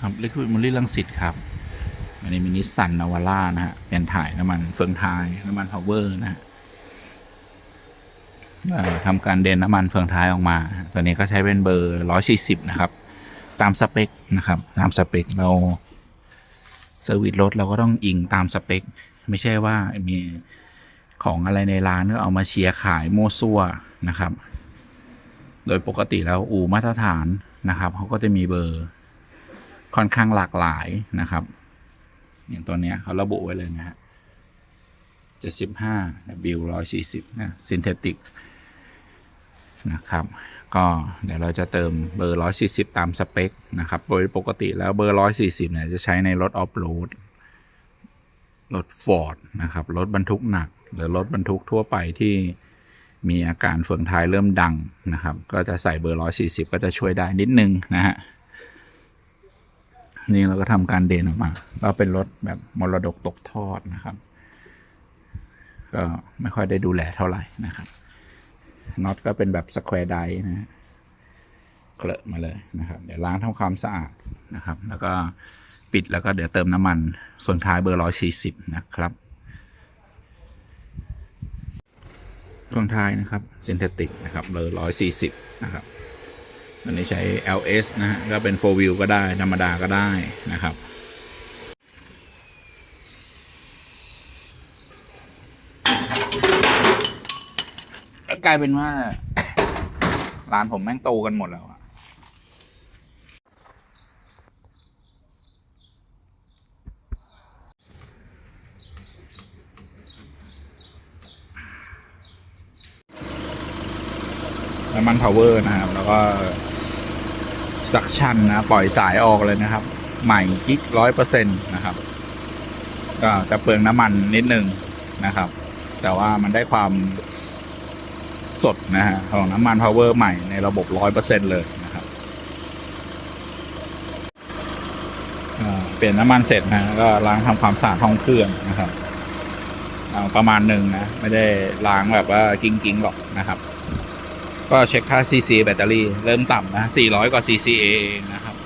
ครับ Liquid m o l y ลังสิตครับ อันนี้มินิสันนาวาร่านะฮะเป็นถ่ายน้ำมันเฟืองท้ายน้ำมันพาวเวอร์นะฮะทำการเดนน้ำมันเฟืองท้ายออกมา ตัวนี้ก็ใช้เป็นเบอร์ 140 นะครับ ตามสเปคนะครับ ตามสเปคเราเซอร์วิสรถเราก็ต้องอิงตามสเปค ไม่ใช่ว่ามีของอะไรในร้านก็เอามาเชียร์ขายโม่ซั่วนะครับ โดยปกติแล้วอู่มาตรฐานนะครับเขาก็จะมีเบอร์ ค่อนข้างหลากหลายนะครับ อย่างตัวเนี้ยเขาระบุไว้เลยนะฮะ75 W 140นะซินเทติกนะครับ ก็เดี๋ยวเราจะเติมเบอร์ 140 ตามสเปคนะครับ โดยปกติแล้วเบอร์ 140เนี่ยจะใช้ในรถออฟโรดรถฟอร์ดนะครับ รถบรรทุกหนัก หรือรถบรรทุกทั่วไปที่มีอาการเฟืองท้ายเริ่มดังนะครับ ก็จะใส่เบอร์ 140 ก็จะช่วยได้นิดนึงนะฮะ นี่เราก็ทำการเดนออกมาก็เป็นรถแบบมรดกตกทอดนะครับ ก็ไม่ค่อยได้ดูแลเท่าไหร่นะครับน็อตก็เป็นแบบสแควร์ไดนะฮะเคลอะมาเลยนะครับ เดี๋ยวล้างทำความสะอาดนะครับ แล้วก็ปิดแล้วก็เดี๋ยวเติมน้ำมัน ส่วนท้ายเบอร์ร้อยสี่สิบนะครับส่วนท้ายนะครับ เซนเทติกนะครับเบอร์ร้อยสี่สิบนะครับ อันนี้ใช้ LS นะฮะก็เป็น 4 wheel ก็ได้ ธรรมดาก็ได้นะครับ กลายเป็นว่า ร้านผมแม่งโตกันหมดแล้วอะน้ำมันพาวเวอร์นะครับ แล้วก็ สักชันนะ ปล่อยสายออกเลยนะครับ ใหม่กิ๊กร้อยเปอร์เซ็นต์นะครับ ก็จะเปลืองน้ำมันนิดนึงนะครับ แต่ว่ามันได้ความสดนะฮะของน้ำมันพาวเวอร์ใหม่ในระบบร้อยเปอร์เซ็นต์เลยนะครับเปลี่ยนน้ำมันเสร็จนะก็ล้างทำความสะอาดห้องเครื่องนะครับเอาประมาณหนึ่งนะ ไม่ได้ล้างแบบว่ากิ้งๆหรอกนะครับ ก็เช็คค่า CC แบตเตอรี่เริ่มต่ำนะ 400 กว่า CC เองนะครับ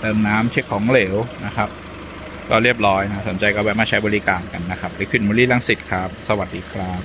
เติมน้ำเช็คของเหลวนะครับ ก็เรียบร้อยนะ สนใจก็แวะมาใช้บริการกันนะครับลิควิดมูลี่ลังสิตครับ สวัสดีครับ